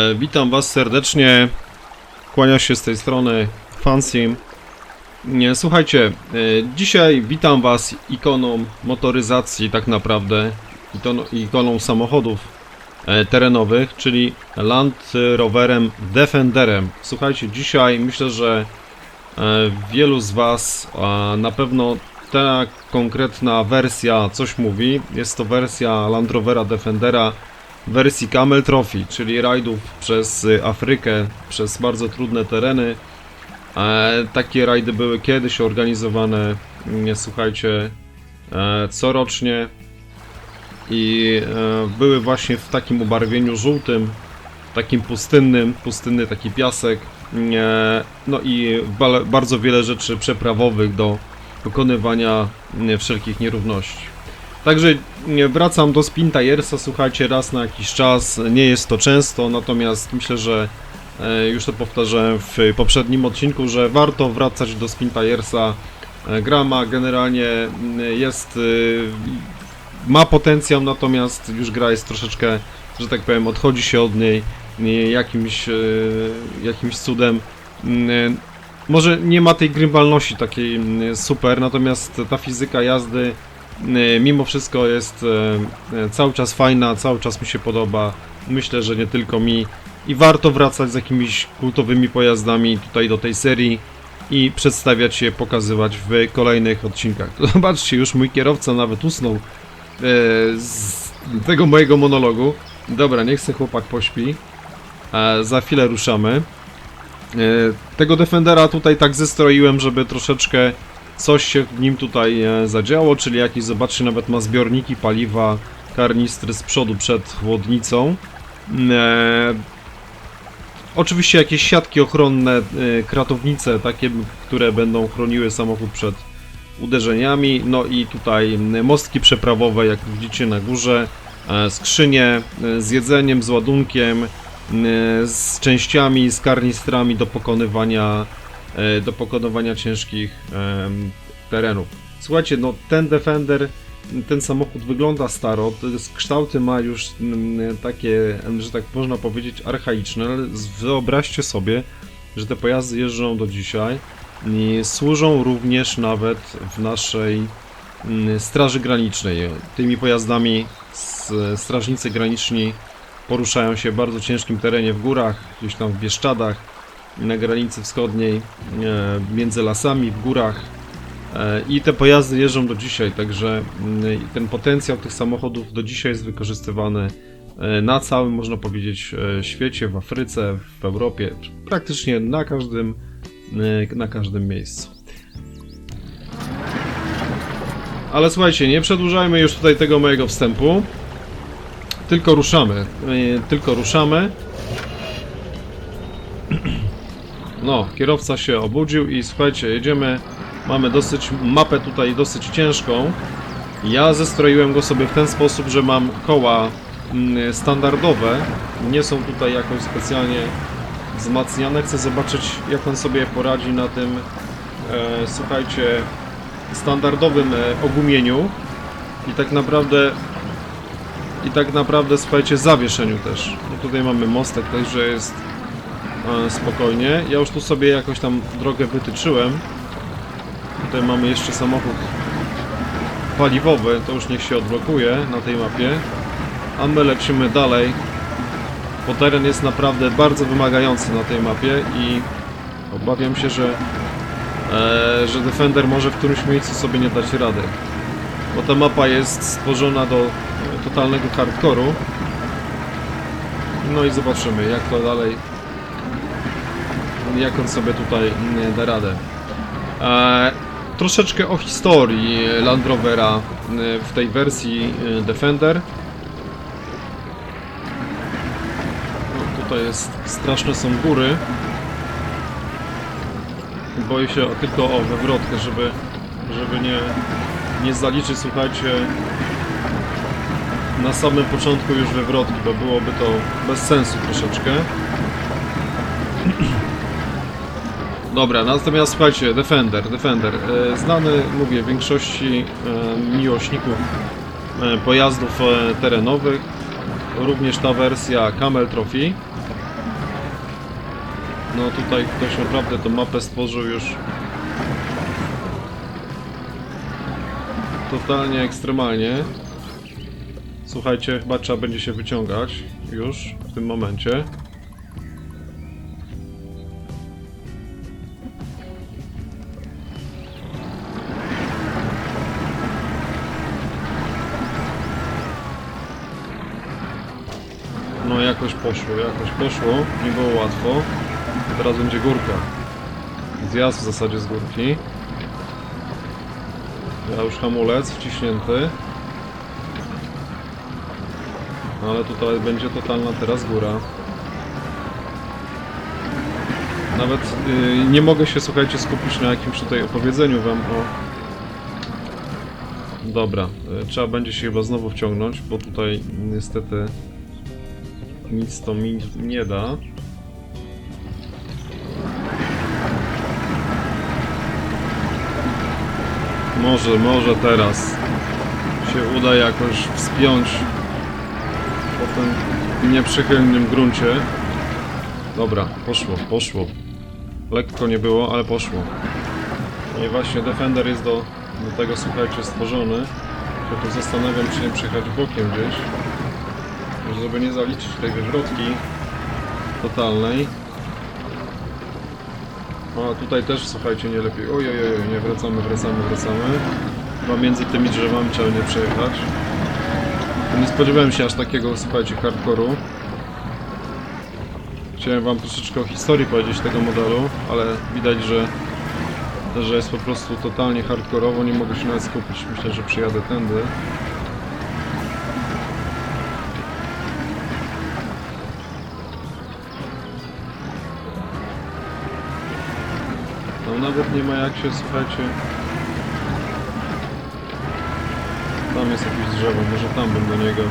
E, witam Was serdecznie. Kłania się z tej strony Fansim. Słuchajcie, e, dzisiaj witam Was ikoną motoryzacji, tak naprawdę, ikoną, samochodów e, terenowych, czyli Land Roverem Defenderem. Słuchajcie, dzisiaj myślę, że wielu z Was na pewno ta konkretna wersja coś mówi. Jest to wersja Land Rovera Defendera wersji Camel Trophy, czyli rajdów przez y, Afrykę, przez bardzo trudne tereny. E, takie rajdy były kiedyś organizowane, nie słuchajcie, e, corocznie i e, były właśnie w takim ubarwieniu żółtym, takim pustynnym, pustynny taki piasek, e, no i bale- bardzo wiele rzeczy przeprawowych do pokonywania e, wszelkich nierówności. Także wracam do Spin Tiersa, słuchajcie, raz na jakiś czas, nie jest to często, natomiast myślę, że e, już to powtarzałem w poprzednim odcinku, że warto wracać do Spin Tiersa. E, gra ma generalnie mm, jest, y, ma potencjał, natomiast już gra jest troszeczkę, że tak powiem, odchodzi się od niej nie, jakimś, e, jakimś cudem. Mm, Może nie ma tej grywalności takiej mm, super, natomiast ta fizyka jazdy mimo wszystko jest e, e, cały czas fajna, cały czas mi się podoba. Myślę, że nie tylko mi. I warto wracać z jakimiś kultowymi pojazdami tutaj do tej serii i przedstawiać je, pokazywać w kolejnych odcinkach. Zobaczcie, już mój kierowca nawet usnął z tego mojego monologu. Dobra, niech se chłopak pośpi. Za chwilę ruszamy. Tego Defendera tutaj tak zestroiłem, żeby troszeczkę coś się w nim tutaj e, zadziało, czyli jakiś, zobaczcie, nawet ma zbiorniki paliwa, karnistry z przodu przed chłodnicą. E, oczywiście jakieś siatki ochronne, e, kratownice, takie, które będą chroniły samochód przed uderzeniami. No i tutaj mostki przeprawowe, jak widzicie na górze, e, skrzynie e, z jedzeniem, z ładunkiem, m, z częściami, z karnistrami do pokonywania e, do pokonywania ciężkich terenów. Słuchajcie, no ten Defender, ten samochód wygląda staro, kształty ma już mm, takie, że tak można powiedzieć, archaiczne, ale wyobraźcie sobie, że te pojazdy jeżdżą do dzisiaj i służą również nawet w naszej mm, Straży Granicznej. Tymi pojazdami strażnicy graniczni poruszają się w bardzo ciężkim terenie w górach, gdzieś tam w Bieszczadach, na granicy wschodniej, e, między lasami, w górach. E, I te pojazdy jeżdżą do dzisiaj, także mm, ten potencjał tych samochodów do dzisiaj jest wykorzystywany e, na całym, można powiedzieć, świecie, w Afryce, w Europie, praktycznie na każdym, na każdym miejscu. Ale słuchajcie, nie przedłużajmy już tutaj tego mojego wstępu. Tylko ruszamy. Tylko ruszamy. No, kierowca się obudził i słuchajcie, jedziemy. Mamy dosyć mapę tutaj dosyć ciężką. Ja zestroiłem go sobie w ten sposób, że mam koła mm, standardowe. Nie są tutaj jakoś specjalnie wzmacniane. Chcę zobaczyć, jak on sobie poradzi na tym, e, słuchajcie, standardowym e, ogumieniu. I tak naprawdę i tak naprawdę, słuchajcie, zawieszeniu też. No tutaj mamy mostek, także jest spokojnie. Ja już tu sobie jakoś tam drogę wytyczyłem. Tutaj mamy jeszcze samochód paliwowy, to już niech się odblokuje na tej mapie. A my lecimy dalej, bo teren jest naprawdę bardzo wymagający na tej mapie i obawiam się, że, e, że Defender może w którymś miejscu sobie nie dać rady. Bo ta mapa jest stworzona do e, totalnego hardkoru. No i zobaczymy, jak to dalej jak on sobie tutaj mm, da radę. E, troszeczkę o historii Land Rovera e, w tej wersji e, Defender. No, tutaj jest straszne są góry. Boję się tylko o wywrotkę, żeby, żeby nie, nie zaliczyć, słuchajcie, na samym początku już wywrotki, bo byłoby to bez sensu troszeczkę. Dobra, natomiast słuchajcie, Defender, Defender, e, znany, mówię, większości e, miłośników e, pojazdów terenowych, również ta wersja Camel Trophy. No tutaj ktoś naprawdę tą mapę stworzył już totalnie ekstremalnie. Słuchajcie, chyba trzeba będzie się wyciągać już w tym momencie. No jakoś poszło, jakoś poszło, nie było łatwo. Teraz będzie górka. Zjazd w zasadzie z górki. Ja już hamulec wciśnięty. No ale tutaj będzie totalna teraz góra. Nawet y, nie mogę się, słuchajcie, skupić na jakimś tutaj opowiedzeniu wam o... Dobra, y, trzeba będzie się chyba znowu wciągnąć, bo tutaj niestety nic to mi nie da. Może, może teraz się uda jakoś wspiąć po tym nieprzychylnym gruncie. Dobra, poszło, poszło. Lekko nie było, ale poszło. I właśnie Defender jest do, do tego, słuchajcie, stworzony. Ja tu zastanawiam, czy nie przyjechać bokiem gdzieś. Żeby nie zaliczyć tej wywrotki totalnej. A tutaj też, słuchajcie, nie lepiej. Oj, oj, oj, nie wracamy, wracamy, wracamy. Chyba między tymi drzewami trzeba nie przejechać. Nie spodziewałem się aż takiego, słuchajcie, hardkoru. Chciałem wam troszeczkę o historii powiedzieć tego modelu, ale widać, że, że jest po prostu totalnie hardkorowo, nie mogę się nawet skupić. Myślę, że przyjadę tędy. Tam nawet nie ma jak się, słuchajcie... Tam jest jakieś drzewo, może tam bym do niego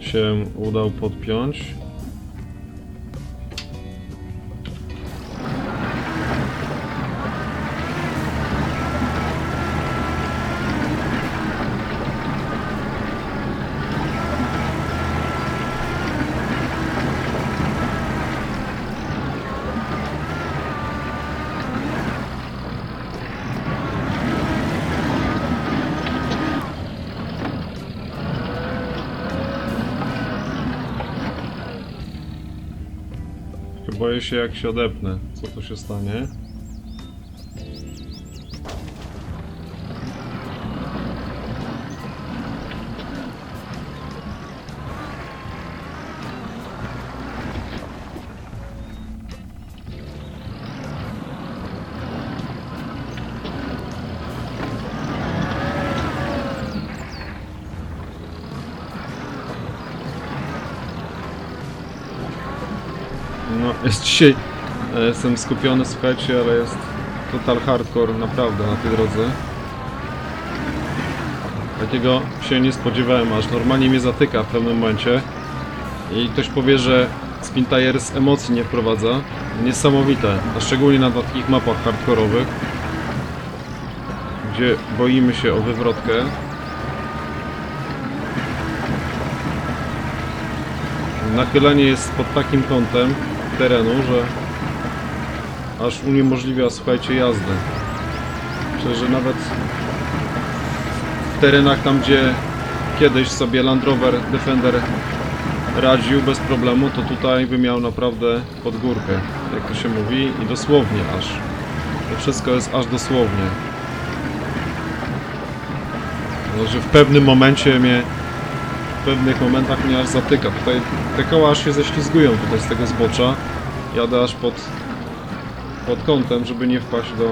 się udał podpiąć. Boję się jak się odepnę, co to się stanie. Jest dzisiaj. e, Jestem skupiony, słuchajcie, ale jest total hardcore naprawdę na tej drodze. Takiego się nie spodziewałem, aż normalnie mnie zatyka w pewnym momencie. I ktoś powie, że Spin Tires emocji nie wprowadza. Niesamowite, a szczególnie na takich mapach hardkorowych, gdzie boimy się o wywrotkę. Nachylenie jest pod takim kątem terenu, że aż uniemożliwia, słuchajcie, jazdę. Że nawet w terenach tam, gdzie kiedyś sobie Land Rover Defender radził bez problemu, to tutaj by miał naprawdę pod górkę, jak to się mówi, i dosłownie aż. To wszystko jest aż dosłownie. No, że w pewnym momencie mnie pewnych momentach mnie aż zatyka. Tutaj te koła aż się ześlizgują tutaj z tego zbocza. Jadę aż pod, pod kątem, żeby nie wpaść do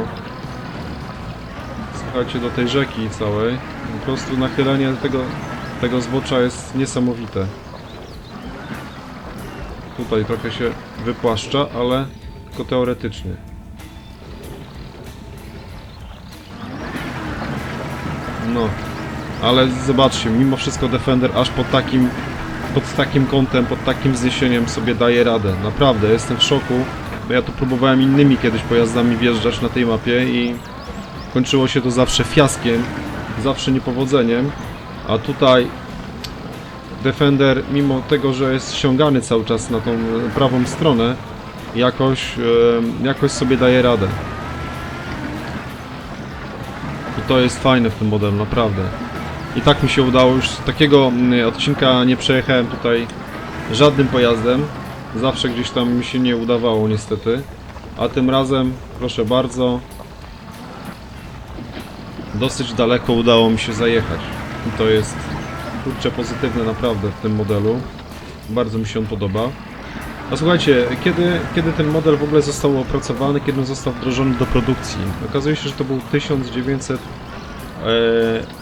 słuchajcie, do tej rzeki całej. Po prostu nachylenie tego, tego zbocza jest niesamowite. Tutaj trochę się wypłaszcza, ale tylko teoretycznie. No, ale zobaczcie, mimo wszystko Defender aż pod takim, pod takim kątem, pod takim zniesieniem sobie daje radę. Naprawdę, jestem w szoku, ja tu próbowałem innymi kiedyś pojazdami wjeżdżać na tej mapie i kończyło się to zawsze fiaskiem, zawsze niepowodzeniem, a tutaj Defender, mimo tego, że jest ściągany cały czas na tą prawą stronę, jakoś, jakoś sobie daje radę. I to jest fajne w tym modelu, naprawdę. I tak mi się udało, już takiego mm, odcinka nie przejechałem tutaj żadnym pojazdem. Zawsze gdzieś tam mi się nie udawało niestety. A tym razem, proszę bardzo, dosyć daleko udało mi się zajechać. I to jest kurczę pozytywne naprawdę w tym modelu. Bardzo mi się on podoba. A słuchajcie, kiedy, kiedy ten model w ogóle został opracowany, kiedy on został wdrożony do produkcji? Okazuje się, że to był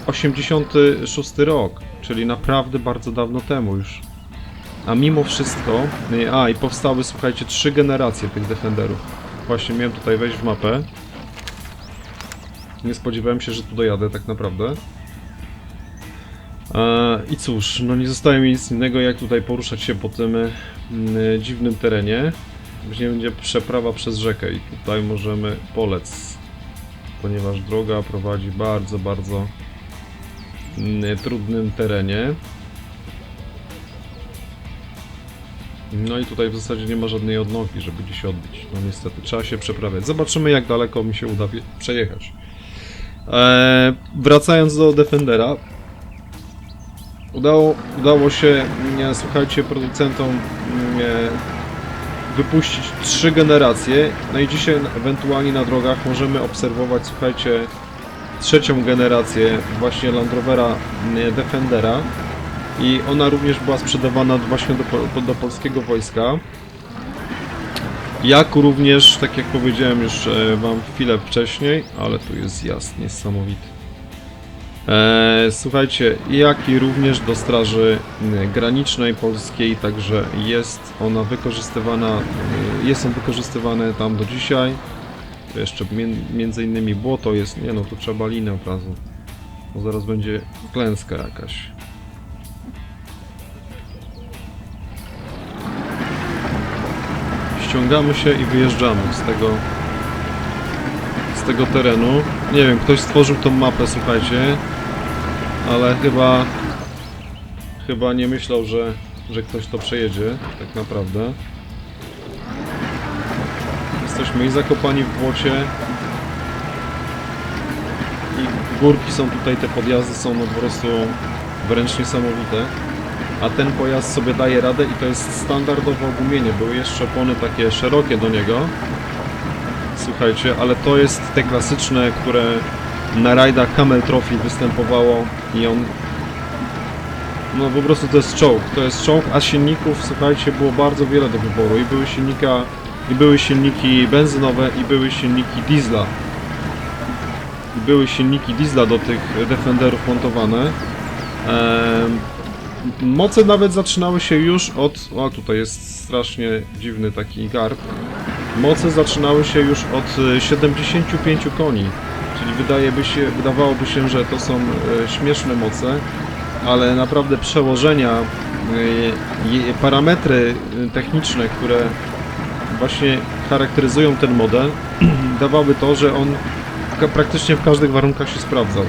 1986 rok, czyli naprawdę bardzo dawno temu już. A mimo wszystko, y, a i powstały, słuchajcie, trzy generacje tych Defenderów. Właśnie miałem tutaj wejść w mapę. Nie spodziewałem się, że tu dojadę tak naprawdę. E, I cóż, no nie zostaje mi nic innego jak tutaj poruszać się po tym y, dziwnym terenie. Później będzie przeprawa przez rzekę i tutaj możemy polec, ponieważ droga prowadzi bardzo, bardzo mm, trudnym terenie. No i tutaj w zasadzie nie ma żadnej odnogi, żeby gdzieś odbić. No niestety, trzeba się przeprawiać. Zobaczymy jak daleko mi się uda przejechać. Eee, wracając do Defendera. Udało, udało się, nie, słuchajcie, producentom nie, wypuścić trzy generacje. No i dzisiaj ewentualnie na drogach możemy obserwować, słuchajcie, trzecią generację właśnie Land Rovera nie, Defendera. I ona również była sprzedawana właśnie do, do polskiego wojska. Jak również, tak jak powiedziałem już e, wam chwilę wcześniej, ale tu jest zjazd niesamowity. E, słuchajcie, jak i również do Straży m, Granicznej Polskiej, także jest ona wykorzystywana, e, jest on wykorzystywany tam do dzisiaj. Tu jeszcze między innymi błoto jest, nie no, tu trzeba linę od razu, bo zaraz będzie klęska jakaś. ściągamy się i wyjeżdżamy z tego z tego terenu. Nie wiem, ktoś stworzył tą mapę, słuchajcie, ale chyba chyba nie myślał, że, że ktoś to przejedzie, tak naprawdę. Jesteśmy i zakopani w błocie i górki są tutaj, te podjazdy są no po prostu wręcz niesamowite a ten pojazd sobie daje radę i to jest standardowe ogumienie. Były jeszcze opony takie szerokie do niego. Słuchajcie, ale to jest te klasyczne, które na rajdach Camel Trophy występowało i on no po prostu to jest czołg, to jest czołg, a silników, słuchajcie, było bardzo wiele do wyboru i były silnika, i były silniki benzynowe i były silniki diesla. I były silniki diesla do tych Defenderów montowane. Em, Moce nawet zaczynały się już od. O, tutaj jest strasznie dziwny taki garb. Moce zaczynały się już od e, 75 koni. Czyli wydaje się, wydawałoby się, że to są e, śmieszne moce, ale naprawdę przełożenia, e, parametry e, techniczne, które właśnie charakteryzują ten model, dawały to, że on praktycznie w każdych warunkach się sprawdzał.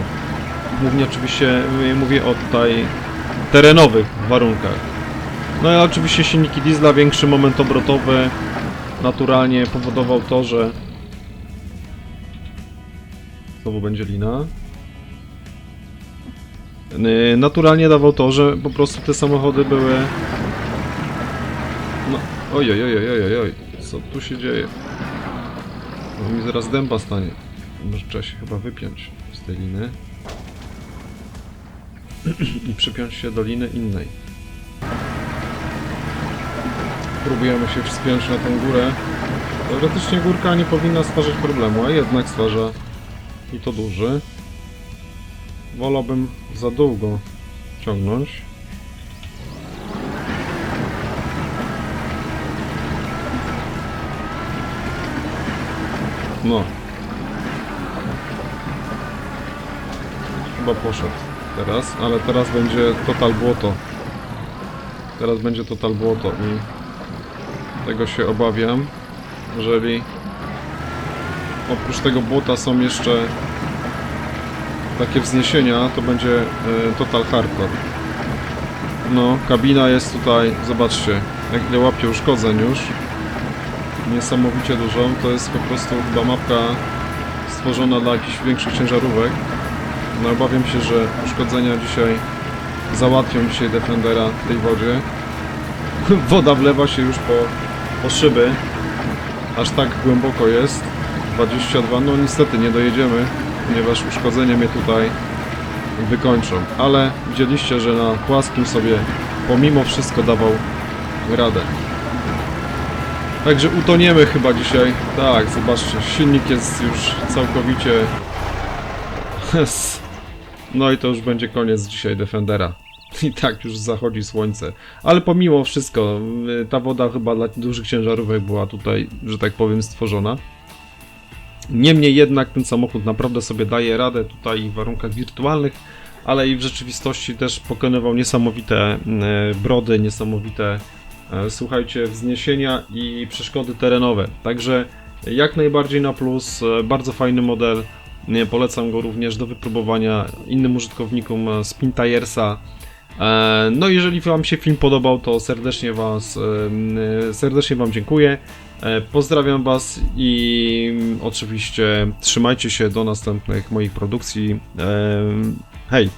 Głównie oczywiście mówię o tutaj terenowych warunkach. No i oczywiście silniki diesla, większy moment obrotowy naturalnie powodował to, że znowu będzie lina. Naturalnie dawał to, że po prostu te samochody były no, oj, oj, oj, oj, oj, oj, co tu się dzieje? Bo mi zaraz dęba stanie. Może trzeba się chyba wypiąć z tej liny i przypiąć się do liny innej. Próbujemy się wspiąć na tą górę. Teoretycznie górka nie powinna stwarzać problemu, a jednak stwarza i to duży. Wolałbym za długo ciągnąć. No. Chyba poszedł teraz, ale teraz będzie total błoto. Teraz będzie total błoto i tego się obawiam, jeżeli oprócz tego błota są jeszcze takie wzniesienia, to będzie e, total hardcore. No, kabina jest tutaj, zobaczcie, jak ile łapie uszkodzeń już. Niesamowicie dużą, to jest po prostu chyba mapka stworzona dla jakichś większych ciężarówek. No obawiam się, że uszkodzenia dzisiaj załatwią dzisiaj Defendera w tej wodzie. Woda wlewa się już po, po szyby. Aż tak głęboko jest. 22, no niestety nie dojedziemy, ponieważ uszkodzenia mnie tutaj wykończą. Ale widzieliście, że na płaskim sobie pomimo wszystko dawał radę. Także utoniemy chyba dzisiaj. Tak, zobaczcie, silnik jest już całkowicie... No i to już będzie koniec dzisiaj Defendera. I tak już zachodzi słońce. Ale pomimo wszystko, y, ta woda chyba dla dużych ciężarówek była tutaj, że tak powiem, stworzona. Niemniej jednak ten samochód naprawdę sobie daje radę tutaj w warunkach wirtualnych, ale i w rzeczywistości też pokonywał niesamowite e, brody, niesamowite, e, słuchajcie, wzniesienia i przeszkody terenowe. Także jak najbardziej na plus, e, bardzo fajny model. Polecam go również do wypróbowania innym użytkownikom e, Spin Tiresa. E, No, jeżeli Wam się film podobał, to serdecznie Was, serdecznie Wam dziękuję. E, Pozdrawiam Was i mm, oczywiście trzymajcie się do następnych moich produkcji. E, Hej!